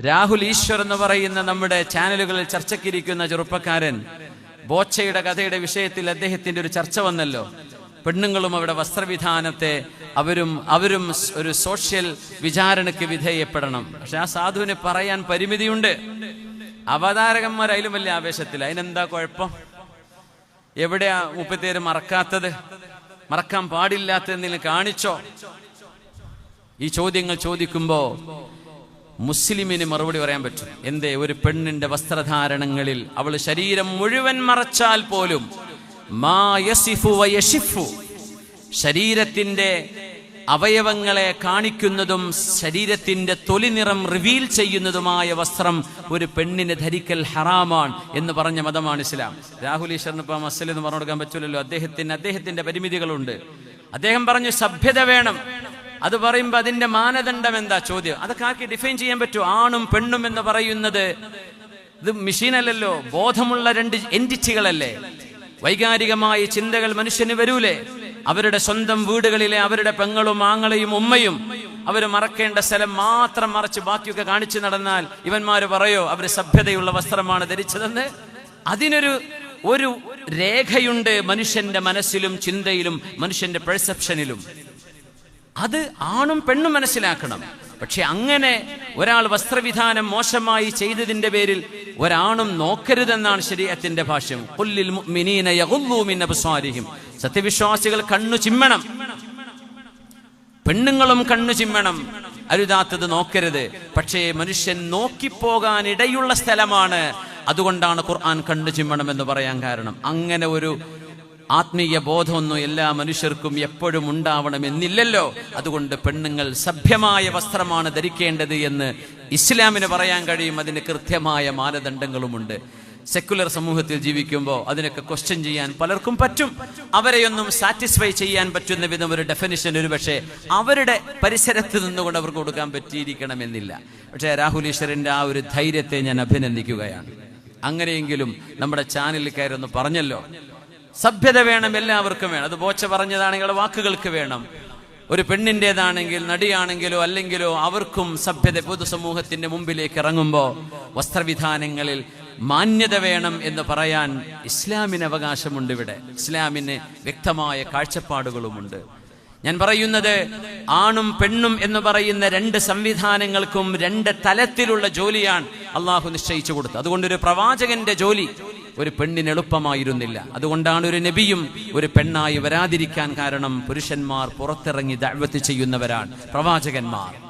രാഹുൽ ഈശ്വർ എന്ന് പറയുന്ന നമ്മുടെ ചാനലുകളിൽ ചർച്ചയ്ക്കിരിക്കുന്ന ചെറുപ്പക്കാരൻ ബോച്ചയുടെ കഥയുടെ വിഷയത്തിൽ അദ്ദേഹത്തിന്റെ ഒരു ചർച്ച വന്നല്ലോ. പെണ്ണുങ്ങളും അവരുടെ വസ്ത്രവിധാനത്തെ അവരും അവരും ഒരു സോഷ്യൽ വിചാരണയ്ക്ക് വിധേയപ്പെടണം. പക്ഷെ ആ സാധുവിന് പറയാൻ പരിമിതിയുണ്ട്. അവതാരകന്മാർ അതിലും വലിയ ആവേശത്തിൽ അതിനെന്താ കുഴപ്പം? എവിടെയാ മുപ്പത്തേര് മറക്കാത്തത്? മറക്കാൻ പാടില്ലാത്തതെന്തെങ്കിലും കാണിച്ചോ? ഈ ചോദ്യങ്ങൾ ചോദിക്കുമ്പോ മുസ്ലിമിന് മറുപടി പറയാൻ പറ്റും. എന്തേ ഒരു പെണ്ണിന്റെ വസ്ത്രധാരണങ്ങളിൽ അവൾ ശരീരം മുഴുവൻ മറച്ചാൽ പോലും ശരീരത്തിന്റെ അവയവങ്ങളെ കാണിക്കുന്നതും ശരീരത്തിന്റെ തൊലി നിറം റിവീൽ ചെയ്യുന്നതുമായ വസ്ത്രം ഒരു പെണ്ണിന് ധരിക്കൽ ഹറാമാണ് എന്ന് പറഞ്ഞ മതമാണ് ഇസ്ലാം. രാഹുൽ ഈശ്വറിന് ഇപ്പം എന്ന് പറഞ്ഞു കൊടുക്കാൻ പറ്റില്ലല്ലോ അദ്ദേഹത്തിന് അദ്ദേഹത്തിന്റെ പരിമിതികളുണ്ട്. അദ്ദേഹം പറഞ്ഞു സഭ്യത വേണം. അത് പറയുമ്പോൾ അതിന്റെ മാനദണ്ഡം എന്താ ചോദ്യം? അതൊക്കെ ആക്കി ഡിഫൈൻ ചെയ്യാൻ പറ്റുമോ? ആണും പെണ്ണും എന്ന് പറയുന്നത് ഇത് മെഷീനല്ലല്ലോ ബോധമുള്ള രണ്ട് എന്റിറ്റികളല്ലേ വൈകാരികമായ ചിന്തകൾ മനുഷ്യന് വരൂലേ? അവരുടെ സ്വന്തം വീടുകളിലെ അവരുടെ പെങ്ങളും ആങ്ങളെയും ഉമ്മയും അവർ മറക്കേണ്ട സ്ഥലം മാത്രം മറച്ച് ബാക്കിയൊക്കെ കാണിച്ചു നടന്നാൽ ഇവന്മാര് പറയോ അവർ സഭ്യതയുള്ള വസ്ത്രമാണ് ധരിച്ചതെന്ന്? അതിനൊരു ഒരു രേഖയുണ്ട് മനുഷ്യന്റെ മനസ്സിലും ചിന്തയിലും മനുഷ്യന്റെ പെർസെപ്ഷനിലും അത് ആണും പെണ്ണും മനസ്സിലാക്കണം. പക്ഷെ അങ്ങനെ ഒരാൾ വസ്ത്രവിധാനം മോശമായി ചെയ്തതിന്റെ പേരിൽ ഒരാണും നോക്കരുതെന്നാണ് ശരീരത്തിന്റെ ഭാഷ്യം. സത്യവിശ്വാസികൾ കണ്ണു ചിമ്മണം. പെണ്ണുങ്ങളും കണ്ണു ചിമ്മണം. അരുതാത്തത് നോക്കരുത്. പക്ഷേ മനുഷ്യൻ നോക്കിപ്പോകാൻ ഇടയുള്ള സ്ഥലമാണ്. അതുകൊണ്ടാണ് ഖുർആൻ കണ്ണു ചിമ്മണം എന്ന് പറയാൻ കാരണം. അങ്ങനെ ഒരു ആത്മീയ ബോധമൊന്നും എല്ലാ മനുഷ്യർക്കും എപ്പോഴും ഉണ്ടാവണമെന്നില്ലല്ലോ. അതുകൊണ്ട് പെണ്ണുങ്ങൾ സഭ്യമായ വസ്ത്രമാണ് ധരിക്കേണ്ടത് എന്ന് ഇസ്ലാമിന് പറയാൻ കഴിയും. അതിന് കൃത്യമായ മാനദണ്ഡങ്ങളുമുണ്ട്. സെക്യുലർ സമൂഹത്തിൽ ജീവിക്കുമ്പോൾ അതിനൊക്കെ ക്വസ്റ്റ്യൻ ചെയ്യാൻ പലർക്കും പറ്റും. അവരെയൊന്നും സാറ്റിസ്ഫൈ ചെയ്യാൻ പറ്റുന്ന വിധം ഒരു ഡെഫിനിഷൻ ഒരു പക്ഷേ അവരുടെ പരിസരത്ത് നിന്നുകൊണ്ട് അവർക്ക് കൊടുക്കാൻ പറ്റിയിരിക്കണമെന്നില്ല. പക്ഷേ രാഹുൽ ഈശ്വരന്റെ ആ ഒരു ധൈര്യത്തെ ഞാൻ അഭിനന്ദിക്കുകയാണ്. അങ്ങനെയെങ്കിലും നമ്മുടെ ചാനലിൽ കയറൊന്ന് പറഞ്ഞല്ലോ. സഭ്യത വേണം എല്ലാവർക്കും വേണം. അത് ബോച്ച പറഞ്ഞതാണെങ്കിൽ വാക്കുകൾക്ക് വേണം. ഒരു പെണ്ണിന്റെതാണെങ്കിൽ നടിയാണെങ്കിലോ അല്ലെങ്കിലോ അവർക്കും സഭ്യത പൊതുസമൂഹത്തിന്റെ മുമ്പിലേക്ക് ഇറങ്ങുമ്പോൾ വസ്ത്രവിധാനങ്ങളിൽ മാന്യത വേണം എന്ന് പറയാൻ ഇസ്ലാമിന് അവകാശമുണ്ട് ഇവിടെ. ഇസ്ലാമിന് വ്യക്തമായ കാഴ്ചപ്പാടുകളുമുണ്ട്. ഞാൻ പറയുന്നത് ആണും പെണ്ണും എന്ന് പറയുന്ന രണ്ട് സംവിധാനങ്ങൾക്കും രണ്ട് തലത്തിലുള്ള ജോലിയാണ് അള്ളാഹു നിശ്ചയിച്ചു കൊടുത്തത്. അതുകൊണ്ട് ഒരു പ്രവാചകന്റെ ജോലി ഒരു പെണ്ണിന് എളുപ്പമായിരുന്നില്ല. അതുകൊണ്ടാണ് ഒരു നബിയും ഒരു പെണ്ണായി വരാതിരിക്കാൻ കാരണം പുരുഷന്മാർ പുറത്തിറങ്ങി ദഅവത്ത് ചെയ്യുന്നവരാണ്. പ്രവാചകന്മാർ.